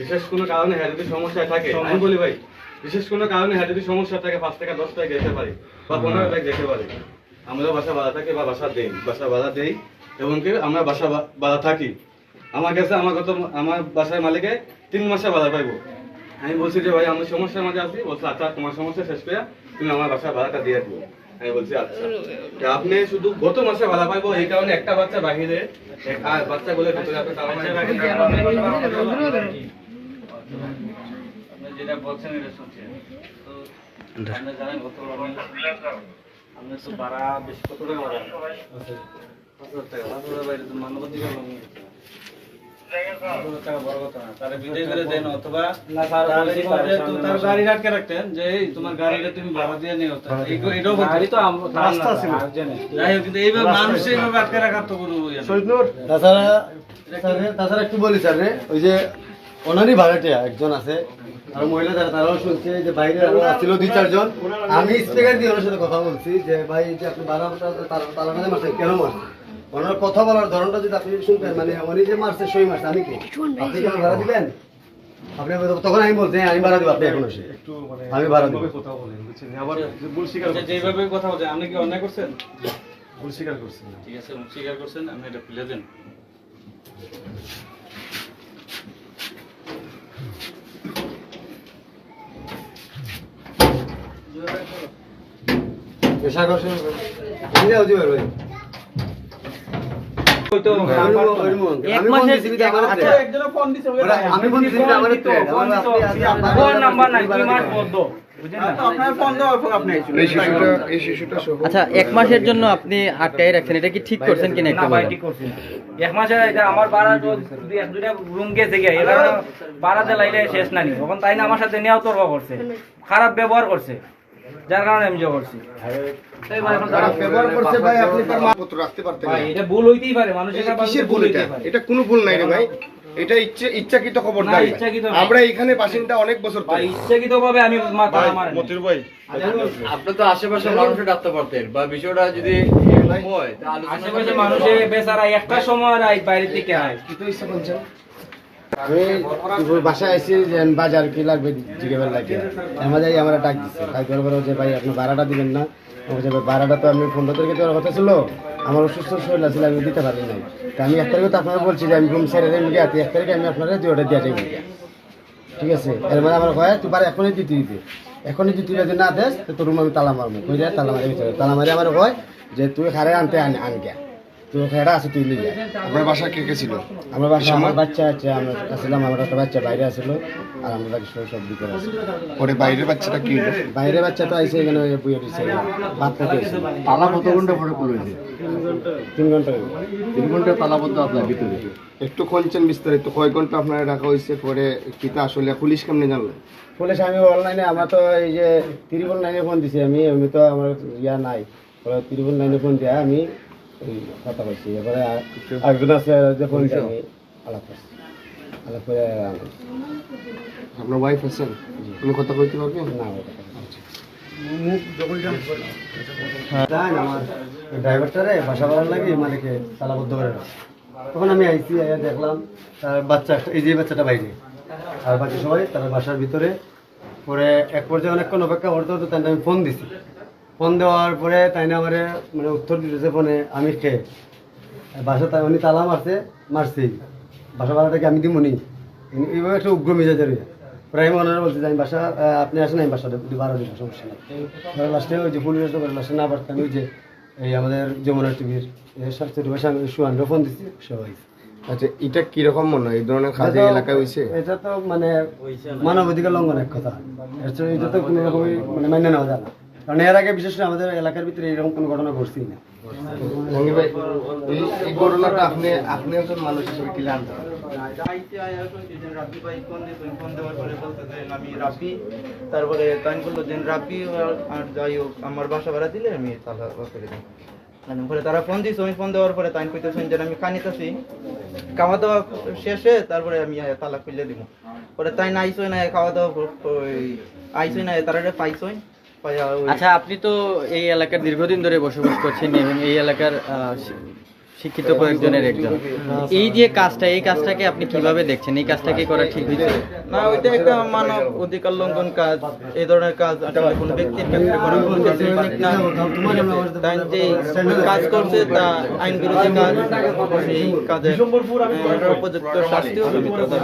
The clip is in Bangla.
বিশেষ কোনো কারণে হ্যাঁ যদি সমস্যা থাকে আমি বলি ভাই বিশেষ কোনো কারণে হ্যাঁ যদি সমস্যা থাকে পাঁচ থেকে দশ তারিখ যেতে পারি বা পনেরো তারিখ যেতে পারি। আমরা বাসা ভাড়া থাকি বা বাসা দেই বাসা ভাড়া দেই এবং কি আমরা বাসা ভাড়া থাকি। আমার কাছে আমার কত আমার বাসার মালিকে তিন মাসে ভাড়া পাইবো। আমি বলছি যে ভাই আমি সমস্যার মাঝে আছি বলছে আচ্ছা তোমার সমস্যা শেষ করে তুমি আমার বাসা ভাড়াটা দিয়ে দিও। আমি বলছি আচ্ছা। আপনি শুধু গত মাসে ভাড়া পাইবো এই কারণে একটা বাচ্চা বাহিরে বাচ্চাগুলো ভিতরে আপনি তালা যেটা বলছেন এটা শুনছি তো আপনি জানেন কত আপনি তো ভাড়া বেশি কত টাকা ভাড়া? পাঁচ হাজার টাকা। পাঁচ হাজার বাইরে মানবাধিকার তাছাড়া একটু বলি স্যার ওই যে ওনারই ভাড়াটিয়া একজন আছে আর মহিলা যারা তারাও শুনছে যে বাইরে ছিল দুই চারজন আমি স্পিকার দিয়ে ওনার সাথে কথা বলছি যে ভাই যে আপনি বারো মাঝে কেন মারছেন ওনার কথা বলার ধরনটা যদি আপনি শুনতেন মানে উনি যে মারছে সই মারছে আমি কি? আপনি কেন ভাড়া দিবেন আপনি তখন আমি বলছি হ্যাঁ, আমি ভাড়া দিব আপনি এখন এসে। আমি ভাড়া দিব। কথা বলেন বুঝছেন? আবার ভুল স্বীকার আচ্ছা, যেভাবে কথা বলছেন আপনি কি অন্যায় করছেন? ভুল স্বীকার করছেন ঠিক আছে স্বীকার করছেন আপনি এটা খুলে দেন। পেশা করছেন ভাই। আচ্ছা এক মাসের জন্য আপনি আটকাই রাখছেন এটা কি ঠিক করছেন কিনা একটু এক মাসে আমার বাড়া এক দুইটা রুম গেছে গিয়ে এবার বাড়া দিলাইলে শেষ নানি। তখন তাই না আমার সাথে নেওয়া তর্ক করছে। খারাপ ব্যবহার করছে। যার কারণে আমি জো করছি। এইবার এখন তারা ব্যবহার করছে ভাই আপনি তার মাপত্র রাখতে পারতেন ভাই, এটা ভুল হইতেই পারে মানুষের ভুল ভুল পারে। এটা কোনো ভুল নাই রে ভাই। এটা ইচ্ছে ইচ্ছাকৃত খবরদারি না, আমরা এখানে বাসিন্দা অনেক বছর ভাই ইচ্ছাকৃত ভাবে আমি মাথা আমার মতির ভাই। আপনি তো আশেপাশের মানুষের ডাকতে পারতেন বা বিষয়টা যদি হয় আশেপাশে মানুষে বেচারা একটা সময় আয় বাইরে থেকে আয়। কি তো ইচ্ছা করছেন আমি বাসায় আইসি যে বাজার কি লাগবে জিজ্ঞেস লাগে। মাঝে আমার ডাক দিচ্ছে ডাক দেওয়ার পরে ভাই, আপনি ভাড়াটা দিবেন না। আমি ভাড়াটা তো আমি পনেরো তারিখে দেওয়ার কথা ছিল। আমার অসুস্থ শরীর আছিল আমি দিতে পারি নাই। তা আমি এক তারিখে তো আপনারা বলছি যে, আমি ঘুম সেরে দেবেন গিয়ে এক তারিখে আমি আপনারা দুইটা দিয়ে যাব ঠিক আছে? এর মানে আমার কয়, তুই বারে এখনই দিতে দিতে এখনই যদি তুই যদি না দেস, তো তোর রুম আমি তালা মারবো। কই যায় তালা মারি তালা মারি, আমার কয় যে, তুই খারে আনতে আন আন তুই আছে তুই লিয়ে আপনার বাসা কে কে ছিল? আমার বাসা আমার বাচ্চা আছে আমরা আসলাম আমার একটা বাচ্চা বাইরে আসলো আর আমরা বাকি সব সব দিকে আছি। পরে বাইরের বাচ্চাটা কি হলো বাইরে বাচ্চা তো আইসে এখানে বুয়ে দিছে বাদ থেকে এসে তালা কত ঘণ্টা পরে খুলেছে তিন ঘণ্টা তিন ঘণ্টা তালাবদ্ধ আপনার ভিতরে? একটু খুলছেন বিস্তারিত কয় ঘণ্টা আপনার রাখা হয়েছে পরে কিতা আসলে পুলিশ কেমনে জানলেন পুলিশ আমি অনলাইনে আমার তো এই যে ত্রিপুল লাইনে ফোন দিছি আমি আমি তো আমার ইয়া নাই। পরে ত্রিপুল লাইনে ফোন দিয়া আমি এই কথা বলছি এবারে আছে আলাপ করছি। আলাপ করে আপনার ওয়াইফ আছেন? তুমি কথা কইতে পারবেন না ওটা জান আমার ড্রাইভারটারে বাসা ভাড়া লাগে মালিকে তালাবদ্ধ করে। তখন আমি আইসি আইয়া দেখলাম তার বাচ্চা এই যে বাচ্চাটা বাইরে। আর বাকি সবাই তার বাসার ভিতরে পরে এক পর্যায়ে অনেকক্ষণ অপেক্ষা করতে হতো তাই আমি ফোন দিছি। ফোন দেওয়ার পরে তাই না আমারে মানে উত্তর দিতেছে ফোনে আমি খেয়ে বাসা তাই উনি তালা মারছে মারছি। বাসা ভাড়াটাকে আমি দিমুনি? এইভাবে একটা উগ্র মেজাজের। পরে আমি ওনারা বলছি আমি বাসা আপনি আসেন আমি ভাড়া দিব সমস্যা নেই। লাস্টে ওই যে পুলিশ লাস্টে না পারতাম ওই যে এই আমাদের যমুনা টিভির স্বাস্থ্য বাসা আমি সুয়ানরে ফোন দিচ্ছি সবাই। আচ্ছা এটা কীরকম মনে হয়? এই ধরনের কাজ এলাকায় হয়েছে এটা তো মানে মানবাধিকার লঙ্ঘন এক কথা। এটা তো কোনো রকমই মানে মান্য নেওয়া যায় না। কারণ এর আগে বিশেষ করে আমাদের এলাকার ভিতরে এরকম কোনো ঘটনা ঘটছেই না। এই- এই ঘটনাটা আপনি আপনি একজন মানুষ হিসেবে কি জানতেন তারপরে তাই বলল যে রাব্বি আর- আর যাই হোক আমার বাসা ভাড়া দিলে আমি তালা করে দিই পরে তারা ফোন দিয়েছে আমি ফোন দেওয়ার পরে তাই কইতেছেন যে আমি কানিতেছি খাওয়া দাওয়া শেষে তারপরে আমি তালা খুলে দিব। পরে তাই না আইসই না খাওয়া দাওয়া আইসই না তারা ওই- আচ্ছা আপনি তো এই এলাকার দীর্ঘদিন ধরে বসবাস করছেন এবং এই এলাকার শিক্ষিত কয়েকজনের একজন। এই যে কাজটা এই কাজটাকে আপনি কীভাবে দেখছেন? এই কাজটা কি করা ঠিক হয়েছে? না ওইটা একটা মানব অধিকার লঙ্ঘন কাজ। এই ধরনের কাজ আসলে কোনো ব্যক্তির ক্ষেত্রে করা না তাই যে কাজ করছে তা আইন বিরোধী কাজ। সেই কাজে উপযুক্ত তাদের।